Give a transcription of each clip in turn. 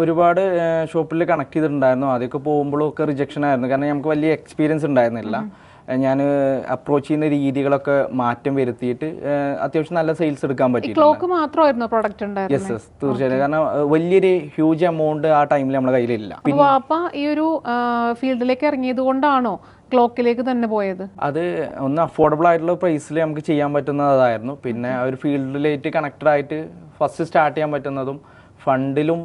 ഒരുപാട് ഷോപ്പിൽ കണക്ട് ചെയ്തിട്ടുണ്ടായിരുന്നു. ആദ്യമൊക്കെ പോകുമ്പോഴൊക്കെ റിജക്ഷൻ ആയിരുന്നു. കാരണം നമുക്ക് വലിയ എക്സ്പീരിയൻസ് ഉണ്ടായിരുന്നില്ല. ഞാൻ അപ്രോച്ച് ചെയ്യുന്ന രീതികളൊക്കെ മാറ്റം വരുത്തിയിട്ട് അത്യാവശ്യം നല്ല സെയിൽസ് എടുക്കാൻ പറ്റി ക്ലോക്ക് മാത്രമായിരുന്നു പ്രൊഡക്റ്റ് യെസ് യെസ് തീർച്ചയായിട്ടും. കാരണം വലിയൊരു ഹ്യൂജ് എമൗണ്ട് ആ ടൈമിൽ നമ്മുടെ കയ്യിലില്ല. വാപ്പ ഈ ഒരു ഫീൽഡിലേക്ക് ഇറങ്ങിയത് കൊണ്ടാണോ ക്ലോക്കിലേക്ക് തന്നെ പോയത്? അത് ഒന്ന് അഫോർഡബിൾ ആയിട്ടുള്ള പ്രൈസിൽ നമുക്ക് ചെയ്യാൻ പറ്റുന്നതായിരുന്നു. പിന്നെ ആ ഒരു ഫീൽഡിലേക്ക് കണക്റ്റഡ് ആയിട്ട് ഫസ്റ്റ് സ്റ്റാർട്ട് ചെയ്യാൻ പറ്റുന്നതും ഫണ്ടിലും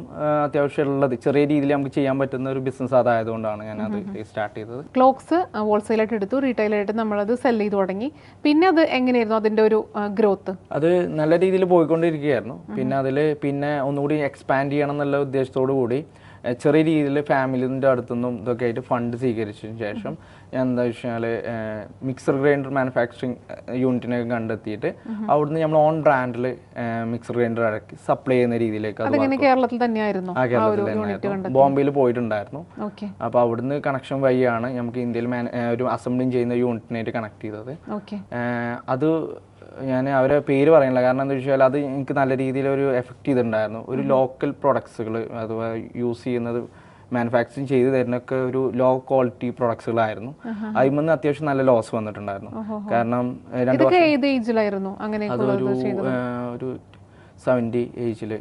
അത്യാവശ്യമുള്ളത് ചെറിയ രീതിയിൽ നമുക്ക് ചെയ്യാൻ പറ്റുന്ന ഒരു ബിസിനസ് അതായതുകൊണ്ടാണ് ഞാൻ അത് സ്റ്റാർട്ട് ചെയ്തത്. ക്ലോക്സ് ഹോൾസെയിലായിട്ട് എടുത്തു. റീറ്റെയിലായിട്ട് നമ്മളത് സെൽ ചെയ്ത് തുടങ്ങി. പിന്നെ അത് എങ്ങനെയായിരുന്നു അതിന്റെ ഒരു ഗ്രോത്ത് അത് നല്ല രീതിയിൽ പോയിക്കൊണ്ടിരിക്കുകയായിരുന്നു. പിന്നെ അതിൽ പിന്നെ ഒന്നുകൂടി എക്സ്പാൻഡ് ചെയ്യണം എന്നുള്ള ഉദ്ദേശത്തോടു കൂടി ചെറിയ രീതിയിൽ ഫാമിലിന്റെ അടുത്തുനിന്നും ഇതൊക്കെ ആയിട്ട് ഫണ്ട് സ്വീകരിച്ചതിന് ശേഷം ഞാൻ എന്താ വെച്ചാൽ മിക്സർ ഗ്രൈൻഡർ മാനുഫാക്ചറിങ് യൂണിറ്റിനെ കണ്ടെത്തിയിട്ട് അവിടുന്ന് നമ്മൾ ഓൺ ബ്രാൻഡിൽ മിക്സർ ഗ്രൈൻഡർ ഇറക്കി സപ്ലൈ ചെയ്യുന്ന രീതിയിലേക്ക് അത് കേരളത്തിൽ തന്നെയായിരുന്നു? ആ കേരളത്തിൽ തന്നെയായിരുന്നു. ബോംബെയിൽ പോയിട്ടുണ്ടായിരുന്നു. അപ്പോൾ അവിടുന്ന് കണക്ഷൻ വഴിയാണ് നമുക്ക് ഇന്ത്യയിൽ ഒരു അസംബ്ലിങ് ചെയ്യുന്ന യൂണിറ്റിനായിട്ട് കണക്ട് ചെയ്തത്. ഓക്കെ. അത് ഞാൻ അവരെ പേര് പറയണില്ല കാരണം എന്താ വെച്ചാൽ അത് എനിക്ക് നല്ല രീതിയിൽ ഒരു എഫക്റ്റ് ചെയ്തിട്ടുണ്ടായിരുന്നു. ഒരു ലോക്കൽ പ്രൊഡക്ട്സുകൾ അഥവാ യൂസ് ചെയ്യുന്നത് മാനുഫാക്ചറിങ് ചെയ്ത് തരുന്നൊക്കെ ഒരു ലോ ക്വാളിറ്റി പ്രൊഡക്ട്സുകളായിരുന്നു അതിൽ നിന്ന് അത്യാവശ്യം നല്ല ലോസ് വന്നിട്ടുണ്ടായിരുന്നു. കാരണം രണ്ട് അതൊരു ഒരു സെവന്റി ഏജിൽ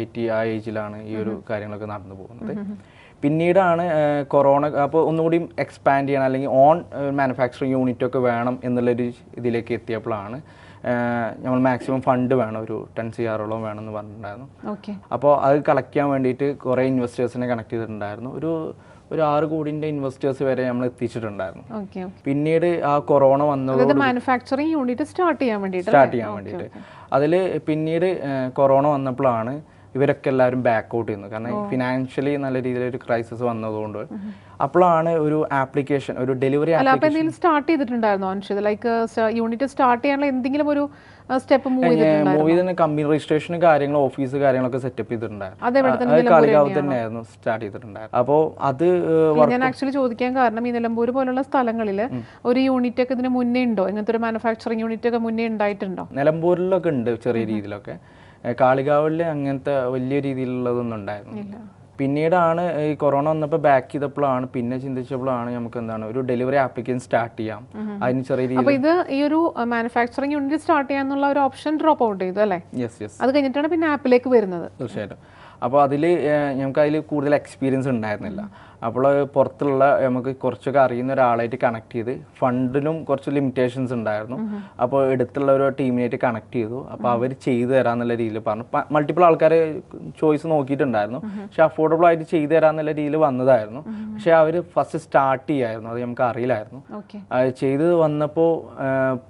എയ്റ്റി ആ ഏജിലാണ് ഈ ഒരു കാര്യങ്ങളൊക്കെ നടന്നു പോകുന്നത്. പിന്നീടാണ് കൊറോണ അപ്പോൾ ഒന്നുകൂടി എക്സ്പാൻഡ് ചെയ്യണം അല്ലെങ്കിൽ ഓൺ മാനുഫാക്ചറിങ് യൂണിറ്റ് ഒക്കെ വേണം എന്നുള്ളൊരു ഇതിലേക്ക് എത്തിയപ്പോഴാണ് നമ്മൾ മാക്സിമം ഫണ്ട് വേണം ഒരു ടെൻ സി ആറോളം വേണം എന്ന് പറഞ്ഞിട്ടുണ്ടായിരുന്നു. ഓക്കെ അപ്പോൾ അത് കളക്ട് ചെയ്യാൻ വേണ്ടിയിട്ട് കുറേ ഇൻവെസ്റ്റേഴ്സിനെ കണക്ട് ചെയ്തിട്ടുണ്ടായിരുന്നു. ഒരു ഒരു ആറ് കോടിന്റെ ഇൻവെസ്റ്റേഴ്സ് വരെ നമ്മൾ എത്തിച്ചിട്ടുണ്ടായിരുന്നു. പിന്നീട് ആ കൊറോണ വന്നത് മാനുഫാക്ചറിങ് യൂണിറ്റ് സ്റ്റാർട്ട് ചെയ്യാൻ വേണ്ടിയിട്ട് സ്റ്റാർട്ട് ചെയ്യാൻ വേണ്ടിയിട്ട്. അതിൽ പിന്നീട് കൊറോണ വന്നപ്പോഴാണ് ഇവരൊക്കെ എല്ലാവരും ബാക്ക് ഔട്ട് ചെയ്യുന്നത് കാരണം ഫിനാൻഷ്യലി നല്ല രീതിയിൽ ഒരു ക്രൈസിസ് വന്നതുകൊണ്ട് അപ്പോഴാണ് ഒരു ആപ്ലിക്കേഷൻ ഒരു ഡെലിവറി എന്തെങ്കിലും സ്റ്റാർട്ട് ചെയ്തിട്ടുണ്ടായിരുന്നോ അനുഷിത് ലൈക്ക് യൂണിറ്റ് സ്റ്റാർട്ട് ചെയ്യാനുള്ള എന്തെങ്കിലും ഒരു സ്റ്റെപ്പ് മൂവ് ചെയ്തിട്ടുണ്ടായിരുന്നു? മൂവി തന്നെ കമ്പനി രജിസ്ട്രേഷൻ കാര്യങ്ങൾ ഓഫീസ് കാര്യങ്ങളൊക്കെ സെറ്റപ്പ് ചെയ്തിട്ടുണ്ടായിരുന്നു. കാളികാവ് തന്നെയായിരുന്നു സ്റ്റാർട്ട് ചെയ്തിട്ടുണ്ടായിരുന്നു അപ്പോൾ അത് ഞാൻ ആക്ച്വലി ചോദിക്കാൻ കാരണം ഈ നിലമ്പൂർ പോലുള്ള സ്ഥലങ്ങളിൽ ഒരു യൂണിറ്റ് ഒക്കെ ഇതിന് മുന്നേ ഉണ്ടോ? ഇങ്ങനത്തെ ഒരു മാനുഫാക്ചറിങ് യൂണിറ്റ് ഒക്കെ മുന്നേ ഉണ്ടായിട്ടുണ്ടോ? നിലമ്പൂരിലൊക്കെ ഉണ്ട് ചെറിയ രീതിയിലൊക്കെ. കാളികാവിൽ അങ്ങനത്തെ വലിയ രീതിയിലുള്ളതൊന്നും ഉണ്ടായിരുന്നു പിന്നീടാണ് ഈ കൊറോണ വന്നപ്പോൾ ബാക്ക് ചെയ്തപ്പോഴാണ് പിന്നെ ചിന്തിച്ചപ്പോഴാണ് നമുക്ക് എന്താണ് ഒരു ഡെലിവറി ആപ്ലിക്കേഷൻ സ്റ്റാർട്ട് ചെയ്യാം. അതിന് ചെറിയ രീതിയിൽ ഇത് ഈ ഒരു മാനുഫാക്ചറിങ് യൂണിറ്റ് സ്റ്റാർട്ട് ചെയ്യാന്നുള്ള ഒരു ഓപ്ഷൻ ഡ്രോപ്പ് ഔട്ട് ചെയ്തു അല്ലേ? യെസ് യെസ് അത് കഴിഞ്ഞിട്ടാണ് പിന്നെ ആപ്പിലേക്ക് വരുന്നത്. തീർച്ചയായിട്ടും. അപ്പോൾ അതിൽ നമുക്ക് അതിൽ കൂടുതൽ എക്സ്പീരിയൻസ് ഉണ്ടായിരുന്നില്ല. അപ്പോൾ പുറത്തുള്ള നമുക്ക് കുറച്ചൊക്കെ അറിയുന്ന ഒരാളായിട്ട് കണക്ട് ചെയ്ത് ഫണ്ടിനും കുറച്ച് ലിമിറ്റേഷൻസ് ഉണ്ടായിരുന്നു. അപ്പോൾ എടുത്തുള്ള ഒരു ടീമിനായിട്ട് കണക്ട് ചെയ്തു. അപ്പോൾ അവർ ചെയ്തു തരാമെന്നുള്ള രീതിയിൽ പറഞ്ഞു. മൾട്ടിപ്പിൾ ആൾക്കാർ ചോയ്സ് നോക്കിയിട്ടുണ്ടായിരുന്നു. പക്ഷെ അഫോർഡബിൾ ആയിട്ട് ചെയ്തു തരാമെന്നുള്ള രീതിയിൽ വന്നതായിരുന്നു. പക്ഷെ അവർ ഫസ്റ്റ് സ്റ്റാർട്ട് ചെയ്യായിരുന്നു. അത് നമുക്ക് അറിയില്ലായിരുന്നു. ചെയ്ത് വന്നപ്പോൾ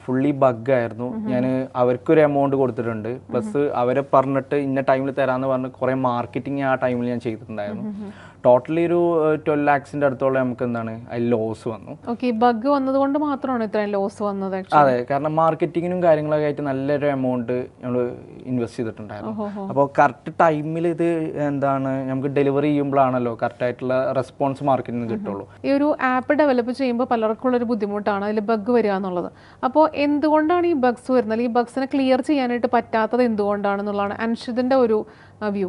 ഫുള്ളി ബഗ്ഗായിരുന്നു ഞാൻ അവർക്കൊരു എമൗണ്ട് കൊടുത്തിട്ടുണ്ട്. പ്ലസ് അവരെ പറഞ്ഞിട്ട് ഇന്ന ടൈമിൽ തരാമെന്ന് പറഞ്ഞ് കുറേ മാർക്കറ്റിംഗ് ആ ടൈമിൽ ഞാൻ ചെയ്തിട്ടുണ്ടായിരുന്നു. ടോട്ടലി ഒരു ട്വൽവ് ലാക്സിന്റെ അടുത്തോളം നമുക്ക് എന്താണ് അതിൽ ലോസ് വന്നു. ബഗ് വന്നതുകൊണ്ട് മാത്രമാണ് ഇത്രയും ലോസ് വന്നത്? അതെ കാരണം മാർക്കറ്റിങ്ങിനും കാര്യങ്ങളൊക്കെ ആയിട്ട് നല്ലൊരു എമൗണ്ട് നമ്മൾ ഇൻവെസ്റ്റ് ചെയ്തിട്ടുണ്ടായിരുന്നു. അപ്പോൾ കറക്റ്റ് ടൈമിൽ ഇത് എന്താണ് നമുക്ക് ഡെലിവറി ചെയ്യുമ്പോഴാണല്ലോ കറക്റ്റ് ആയിട്ടുള്ള റെസ്പോൺസ് മാർക്കറ്റിൽ നിന്ന് കിട്ടുള്ളൂ. ഈ ഒരു ആപ്പ് ഡെവലപ്പ് ചെയ്യുമ്പോൾ പലർക്കും ഉള്ളൊരു ബുദ്ധിമുട്ടാണ് അതിൽ ബഗ് വരിക എന്നുള്ളത്. അപ്പോൾ എന്തുകൊണ്ടാണ് ഈ ബഗ്സ് വരുന്നത്? അല്ലെങ്കിൽ ഈ ബഗ്സിനെ ക്ലിയർ ചെയ്യാനായിട്ട് പറ്റാത്തത് എന്തുകൊണ്ടാണെന്നുള്ളതാണ് അൻഷിതിന്റെ ഒരു വ്യൂ.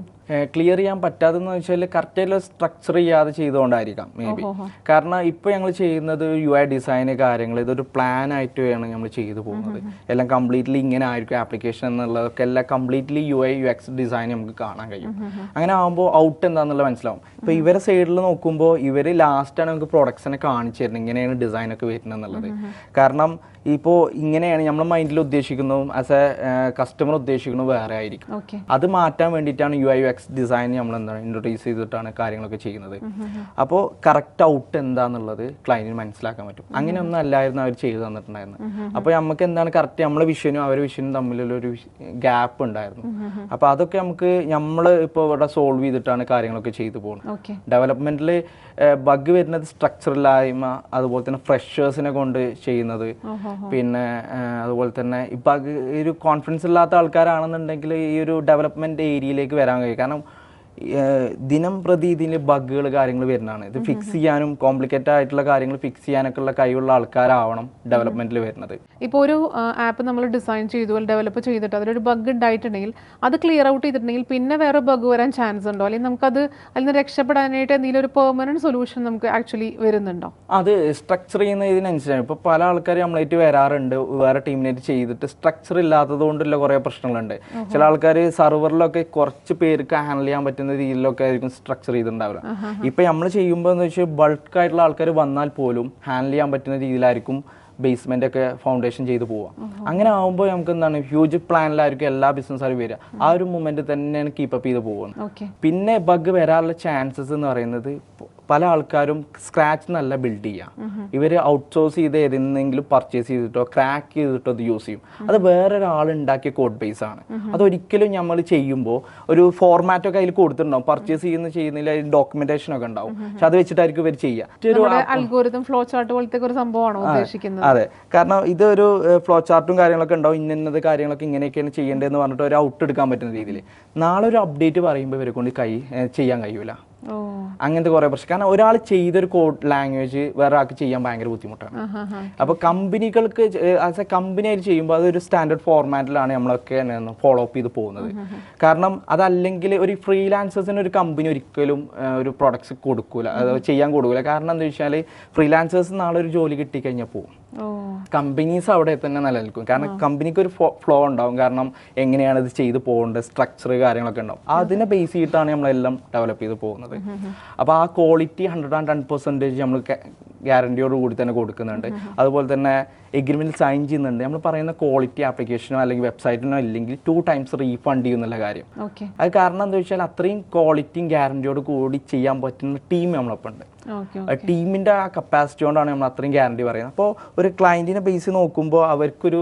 ക്ലിയർ ചെയ്യാൻ പറ്റാതെന്ന് വെച്ചാൽ കറക്റ്റായിട്ടുള്ള സ്ട്രക്ചർ ചെയ്യാതെ ചെയ്തുകൊണ്ടായിരിക്കാം മേ ബി കാരണം ഇപ്പോൾ ഞങ്ങൾ ചെയ്യുന്നത് യു ഐ ഡിസൈന് കാര്യങ്ങൾ ഇതൊരു പ്ലാൻ ആയിട്ട് വേണം നമ്മൾ ചെയ്തു പോകുന്നത്. എല്ലാം കംപ്ലീറ്റ്ലി ഇങ്ങനെ ആയിരിക്കും ആപ്ലിക്കേഷൻ എന്നുള്ളതൊക്കെ എല്ലാം completely U I U X design നമുക്ക് കാണാൻ കഴിയും. അങ്ങനെ ആകുമ്പോൾ ഔട്ട് എന്താണെന്നുള്ളത് മനസ്സിലാവും. ഇപ്പോൾ ഇവരെ സൈഡിൽ നോക്കുമ്പോൾ ഇവർ ലാസ്റ്റാണ് നമുക്ക് പ്രൊഡക്ട്സിനെ കാണിച്ചു തരുന്നത് ഇങ്ങനെയാണ് ഡിസൈൻ ഒക്കെ വരുന്നത് എന്നുള്ളത്. കാരണം ഇപ്പോൾ ഇങ്ങനെയാണ് നമ്മുടെ മൈൻഡിൽ ഉദ്ദേശിക്കുന്നതും ആസ് എ കസ്റ്റമർ ഉദ്ദേശിക്കുന്നത് വേറെ ആയിരിക്കും. അത് മാറ്റാൻ വേണ്ടിയിട്ടാണ് U I U X design നമ്മൾ എന്താണ് ഇൻട്രൊഡ്യൂസ് ചെയ്തിട്ടാണ് കാര്യങ്ങളൊക്കെ ചെയ്യുന്നത്. അപ്പോൾ കറക്റ്റ് ഔട്ട് എന്താന്നുള്ളത് ക്ലയന്റിന് മനസ്സിലാക്കാൻ പറ്റും. അങ്ങനെ അങ്ങനെയൊന്നും അല്ലായിരുന്നു അവർ ചെയ്തു തന്നിട്ടുണ്ടായിരുന്നത്. അപ്പോൾ നമുക്ക് എന്താണ് കറക്റ്റ് നമ്മളെ വിഷനും അവരുടെ വിഷനും തമ്മിലുള്ള ഒരു ഗ്യാപ്പ് ഉണ്ടായിരുന്നു. അപ്പോൾ അതൊക്കെ നമുക്ക് നമ്മൾ ഇപ്പോൾ ഇവിടെ സോൾവ് ചെയ്തിട്ടാണ് കാര്യങ്ങളൊക്കെ ചെയ്തു പോകുന്നത്. ഡെവലപ്മെന്റിൽ ഡെവലപ്മെന്റിൽ ബഗ് വരുന്നത് സ്ട്രക്ചറില്ലായ്മ അതുപോലെ തന്നെ ഫ്രഷേഴ്സിനെ കൊണ്ട് ചെയ്യുന്നത്. പിന്നെ അതുപോലെ തന്നെ ഈ ഒരു കോൺഫിഡൻസ് ഇല്ലാത്ത ആൾക്കാരാണെന്നുണ്ടെങ്കിൽ ഈ ഒരു ഡെവലപ്മെന്റ് ഏരിയയിലേക്ക് വരാൻ കഴിയും. കാരണം ദിനം പ്രതി ഇതിൽ ബഗ്ഗുകൾ കാര്യങ്ങൾ വരുന്നതാണ്. ഇത് ഫിക്സ് ചെയ്യാനും കോംപ്ലിക്കേറ്റഡ് ആയിട്ടുള്ള കാര്യങ്ങൾ ഫിക്സ് ചെയ്യാനൊക്കെ ഉള്ള കഴിവുള്ള ആൾക്കാരാവണം ഡെവലപ്മെന്റിൽ വരുന്നത്. ഇപ്പോൾ ഒരു ആപ്പ് നമ്മൾ ഡിസൈൻ ചെയ്തു ഡെവലപ്പ് ചെയ്തിട്ട് അതിലൊരു ബഗ് ഉണ്ടായിട്ടുണ്ടെങ്കിൽ അത് ക്ലിയർ ഔട്ട് ചെയ്തിട്ടുണ്ടെങ്കിൽ പിന്നെ വേറെ ബഗ് വരാൻ ചാൻസ് ഉണ്ടോ? അല്ലെങ്കിൽ അത് അതിൽ നിന്ന് രക്ഷപ്പെടാനായിട്ട് എന്തെങ്കിലും ഒരു പെർമനന്റ് സൊല്യൂഷൻ നമുക്ക് ആക്ച്വലി വരുന്നുണ്ടോ? അത് സ്ട്രക്ചർ ചെയ്യുന്നതിനനുസരിച്ചാണ് ഇപ്പോൾ പല ആൾക്കാർ നമ്മളായിട്ട് വരാറുണ്ട്. വേറെ ടീമിനായിട്ട് ചെയ്തിട്ട് സ്ട്രക്ചർ ഇല്ലാത്തത് കൊണ്ടുള്ള കുറേ പ്രശ്നങ്ങളുണ്ട്. ചില ആൾക്കാർ സർവറിലൊക്കെ കുറച്ച് പേർക്ക് ഹാൻഡിൽ ചെയ്യാൻ പറ്റുന്ന രീതിയിലൊക്കെ ആയിരിക്കും സ്ട്രക്ചർ ചെയ്തിട്ടുണ്ടാവുക. ഇപ്പം നമ്മൾ ചെയ്യുമ്പോൾ എന്ന് വെച്ചാൽ ബൾക്ക് ആയിട്ടുള്ള ആൾക്കാർ വന്നാൽ പോലും ഹാൻഡിൽ ചെയ്യാൻ പറ്റുന്ന രീതിയിലായിരിക്കും ബേസ്മെന്റ് ഒക്കെ ഫൗണ്ടേഷൻ ചെയ്തു പോവാം അങ്ങനെ ആവുമ്പോൾ നമുക്ക് എന്താണ് ഹ്യൂജ് പ്ലാനിലായിരിക്കും എല്ലാ ബിസിനസ്സുകാരും വരിക. ആ ഒരു മൂമെന്റ് തന്നെയാണ് കീപ്പപ്പ് ചെയ്ത് പോകുന്നത് പിന്നെ ബഗ് വരാനുള്ള ചാൻസസ് എന്ന് പറയുന്നത് പല ആൾക്കാരും സ്ക്രാച്ച് നല്ല ബിൽഡ് ചെയ്യാം. ഇവർ ഔട്ട്സോഴ്സ് ചെയ്ത് ഏതെങ്കിലും പർച്ചേസ് ചെയ്തിട്ടോ ക്രാക്ക് ചെയ്തിട്ടോ അത് യൂസ് ചെയ്യും. അത് വേറൊരാൾ ഉണ്ടാക്കിയ കോഡ് ബേസ് ആണ്. അതൊരിക്കലും നമ്മൾ ചെയ്യുമ്പോൾ ഒരു ഫോർമാറ്റ് ഒക്കെ അതിൽ കൊടുത്തിട്ടുണ്ടാവും. പർച്ചേസ് ചെയ്യുന്ന ചെയ്യുന്നതിൽ അതിൽ ഡോക്യുമെന്റേഷൻ ഒക്കെ ഉണ്ടാവും. പക്ഷെ അത് വെച്ചിട്ടായിരിക്കും ഇവർ ചെയ്യുക അതെ. കാരണം ഇതൊരു ഫ്ലോ ചാർട്ടും കാര്യങ്ങളൊക്കെ ഉണ്ടാവും. ഇന്നത് കാര്യങ്ങളൊക്കെ ഇങ്ങനെയൊക്കെയാണ് ചെയ്യേണ്ടതെന്ന് പറഞ്ഞിട്ട് ഒരു ഔട്ട് എടുക്കാൻ പറ്റുന്ന രീതിയിൽ. നാളെ ഒരു അപ്ഡേറ്റ് പറയുമ്പോൾ ഇവരെ കൊണ്ട് കൈ ചെയ്യാൻ കഴിയൂല. അങ്ങനത്തെ കുറേ പ്രശ്നം. കാരണം ഒരാൾ ചെയ്തൊരു കോഡ് ലാംഗ്വേജ് വേറെ ആൾക്ക് ചെയ്യാൻ ഭയങ്കര ബുദ്ധിമുട്ടാണ്. അപ്പൊ അപ്പോൾ കമ്പനികൾക്ക് ആസ് എ കമ്പനി ആയിട്ട് ചെയ്യുമ്പോൾ അതൊരു സ്റ്റാൻഡേർഡ് ഫോർമാറ്റിലാണ് നമ്മളൊക്കെ ഫോളോ അപ്പ് ചെയ്ത് പോകുന്നത്. കാരണം അതല്ലെങ്കിൽ ഒരു ഫ്രീലാൻസേഴ്സിന് ഒരു കമ്പനി ഒരിക്കലും ഒരു പ്രൊഡക്ട്സ് കൊടുക്കൂല. അത് ചെയ്യാൻ കൊടുക്കൂല. കാരണം എന്താ വെച്ചാൽ ഫ്രീലാൻസേഴ്സ് നാളെ ഒരു ജോലി കിട്ടിക്കഴിഞ്ഞാൽ പോകും കമ്പനീസ് അവിടെ തന്നെ നിലനിൽക്കും. കാരണം കമ്പനിക്ക് ഒരു ഫ്ലോ ഉണ്ടാവും. കാരണം എങ്ങനെയാണ് ഇത് ചെയ്ത് പോകേണ്ടത്? സ്ട്രക്ചർ കാര്യങ്ങളൊക്കെ ഉണ്ടാവും. അതിനെ ബേസ് ചെയ്തിട്ടാണ് നമ്മളെല്ലാം ഡെവലപ്പ് ചെയ്ത് പോകുന്നത്. അപ്പോൾ ആ quality hundred and ten percentage നമ്മൾ ഗ്യാരണ്ടിയോട് കൂടി തന്നെ കൊടുക്കുന്നുണ്ട്. അതുപോലെ തന്നെ എഗ്രിമെന്റ് സൈൻ ചെയ്യുന്നുണ്ട്. നമ്മൾ പറയുന്ന ക്വാളിറ്റി ആപ്ലിക്കേഷനോ അല്ലെങ്കിൽ വെബ്സൈറ്റിനോ ഇല്ലെങ്കിൽ ടു ടൈംസ് റീഫണ്ട് ചെയ്യുന്നുള്ള കാര്യം. ഓക്കെ അത് കാരണം എന്താ വെച്ചാൽ അത്രയും ക്വാളിറ്റിയും ഗ്യാരണ്ടിയോട് കൂടി ചെയ്യാൻ പറ്റുന്ന ടീം നമ്മളൊപ്പം ഉണ്ട് ടീമിന്റെ ആ കപ്പാസിറ്റി കൊണ്ടാണ് നമ്മൾ അത്രയും ഗ്യാരണ്ടി പറയുന്നത്. അപ്പോൾ ഒരു ക്ലയന്റിനെ ബേസ് നോക്കുമ്പോൾ അവർക്കൊരു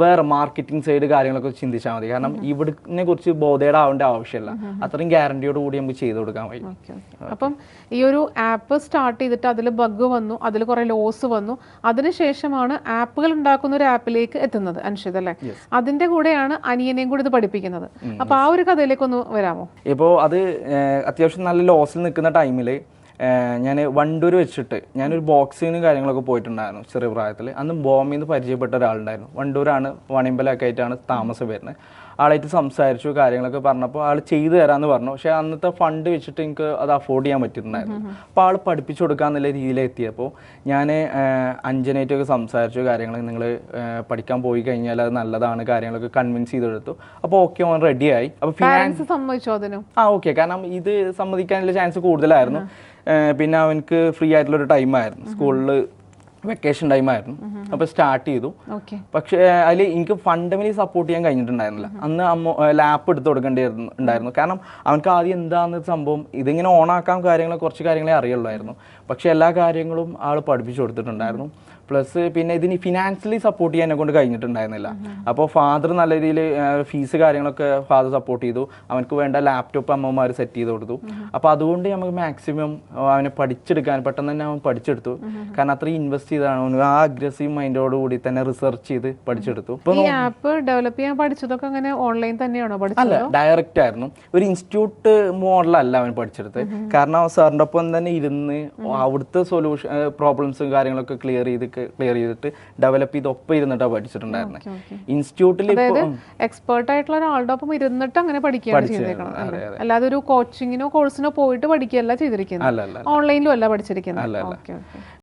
വേറെ മാർക്കറ്റിംഗ് സൈഡ് കാര്യങ്ങളൊക്കെ ചിന്തിച്ചാൽ മതി. കാരണം ഇവിടെ കുറിച്ച് ബോധയുടെ ആവേണ്ട ആവശ്യമില്ല അത്രയും ഗ്യാരണ്ടിയോട് കൂടി നമുക്ക് ചെയ്ത് കൊടുക്കാൻ കഴിയും. അപ്പം ഈ ഒരു ആപ്പ് സ്റ്റാർട്ട് ചെയ്തിട്ട് അതിൽ ബഗ് വന്നു അതിൽ കുറെ ലോസ് വന്നു. അതിനുശേഷമാണ് ആപ്പുകൾ ഉണ്ടാക്കുന്ന ഒരു ആപ്പിലേക്ക് എത്തുന്നത് അൻഷിത് അല്ലേ? അതിന്റെ കൂടെയാണ് അനിയനെയും കൂടി ഇത് പഠിപ്പിക്കുന്നത്. അപ്പൊ ആ ഒരു കഥയിലേക്ക് ഒന്ന് വരാമോ? ഇപ്പോ അത് അത്യാവശ്യം നല്ല ലോസിൽ നിൽക്കുന്ന ടൈമിൽ ഞാൻ വണ്ടൂർ വെച്ചിട്ട് ഞാനൊരു ബോക്സിങ്ങിനും കാര്യങ്ങളൊക്കെ പോയിട്ടുണ്ടായിരുന്നു ചെറിയ പ്രായത്തിൽ അന്ന് ബോംബെന്ന് പരിചയപ്പെട്ട ഒരാളുണ്ടായിരുന്നു. വണ്ടൂരാണ് വണിമ്പലൊക്കെ ആയിട്ടാണ് താമസം വരുന്നത്. ആളായിട്ട് സംസാരിച്ചു കാര്യങ്ങളൊക്കെ പറഞ്ഞപ്പോൾ ആൾ ചെയ്തു തരാമെന്ന് പറഞ്ഞു. പക്ഷേ അന്നത്തെ ഫണ്ട് വെച്ചിട്ട് എനിക്ക് അത് അഫോർഡ് ചെയ്യാൻ പറ്റിയിട്ടുണ്ടായിരുന്നു. അപ്പോൾ ആൾ പഠിപ്പിച്ചു കൊടുക്കാന്നുള്ള രീതിയിൽ എത്തിയപ്പോൾ ഞാൻ അഞ്ചനായിട്ടൊക്കെ സംസാരിച്ചു കാര്യങ്ങൾ നിങ്ങൾ പഠിക്കാൻ പോയി കഴിഞ്ഞാൽ അത് നല്ലതാണ് കാര്യങ്ങളൊക്കെ കൺവിൻസ് ചെയ്തെടുത്തു. അപ്പോൾ ഓക്കെ ഓൺ റെഡിയായി അപ്പോൾ ഫിനാൻസ് സമ്മതിച്ചോ അതിനും? ആ ഓക്കെ കാരണം ഇത് സമ്മതിക്കാനുള്ള ചാൻസ് കൂടുതലായിരുന്നു. പിന്നെ അവനക്ക് ഫ്രീ ആയിട്ടുള്ള ഒരു ടൈമായിരുന്നു സ്കൂളിൽ വെക്കേഷൻ ടൈം ആയിരുന്നു. അപ്പോൾ സ്റ്റാർട്ട് ചെയ്തു. പക്ഷേ അതിൽ എനിക്ക് ഫണ്ടമെന്റലി സപ്പോർട്ട് ചെയ്യാൻ കഴിഞ്ഞിട്ടുണ്ടായിരുന്നില്ല. അന്ന് അമ്മ ലാപ്പ് എടുത്ത് കൊടുക്കേണ്ടിയിരുന്നു ഉണ്ടായിരുന്നു. കാരണം അവനക്ക് ആദ്യം എന്താന്ന് സംഭവം ഇതിങ്ങനെ ഓണാക്കാൻ കാര്യങ്ങളെ കുറച്ച് കാര്യങ്ങളെ അറിയുള്ളായിരുന്നു. പക്ഷേ എല്ലാ കാര്യങ്ങളും ആൾ പഠിപ്പിച്ചു കൊടുത്തിട്ടുണ്ടായിരുന്നു. പ്ലസ് പിന്നെ ഇതിന് ഫിനാൻഷ്യലി സപ്പോർട്ട് ചെയ്യാൻ എന്നെ കൊണ്ട് കഴിഞ്ഞിട്ടുണ്ടായിരുന്നില്ല. അപ്പോൾ ഫാദർ നല്ല രീതിയിൽ ഫീസ് കാര്യങ്ങളൊക്കെ ഫാദർ സപ്പോർട്ട് ചെയ്തു. അവനക്ക് വേണ്ട ലാപ്ടോപ്പ് അമ്മമാർ സെറ്റ് ചെയ്ത് കൊടുത്തു. അപ്പോൾ അതുകൊണ്ട് നമുക്ക് മാക്സിമം അവനെ പഠിച്ചെടുക്കാൻ പെട്ടെന്ന് തന്നെ അവൻ പഠിച്ചെടുത്തു. കാരണം അത്രയും ഇൻവെസ്റ്റ് ചെയ്താണ് അവന് ആ അഗ്രസീവ് മൈൻഡോട് കൂടി തന്നെ റിസർച്ച് ചെയ്ത് പഠിച്ചെടുത്തു. ഈ ആപ്പ് ഡെവലപ്പ് ചെയ്യാൻ പഠിച്ചതൊക്കെ അങ്ങനെ ഓൺലൈൻ തന്നെയാണോ അല്ല ഡയറക്റ്റ് ആയിരുന്നു. ഒരു ഇൻസ്റ്റിറ്റ്യൂട്ട് മോഡലല്ല അവൻ പഠിച്ചെടുത്ത് കാരണം സാറിന്റെ ഒപ്പം തന്നെ ഇരുന്ന് അവിടുത്തെ സൊല്യൂഷൻ പ്രോബ്ലംസും കാര്യങ്ങളൊക്കെ ക്ലിയർ ചെയ്ത് ക്ലിയർ ചെയ്തിട്ട് ഡെവലപ്പ് ചെയ്ത് ഒപ്പം ഇരുന്നിട്ടാണ് പഠിച്ചിട്ടുണ്ടായിരുന്നത് ഇൻസ്റ്റിറ്റ്യൂട്ടിൽ എക്സ്പേർട്ട് ആയിട്ടുള്ള ഒരാളുടെ ഒപ്പം ഇരുന്നിട്ട് അങ്ങനെ പഠിക്കുകയാണ് അല്ലാതെ ഒരു കോച്ചിങ്ങിനോ കോഴ്സിനോ പോയിട്ട് പഠിക്കുകയല്ല ചെയ്തിരിക്കുന്നത്. ഓൺലൈനിലും അല്ല പഠിച്ചിരിക്കുന്നത്.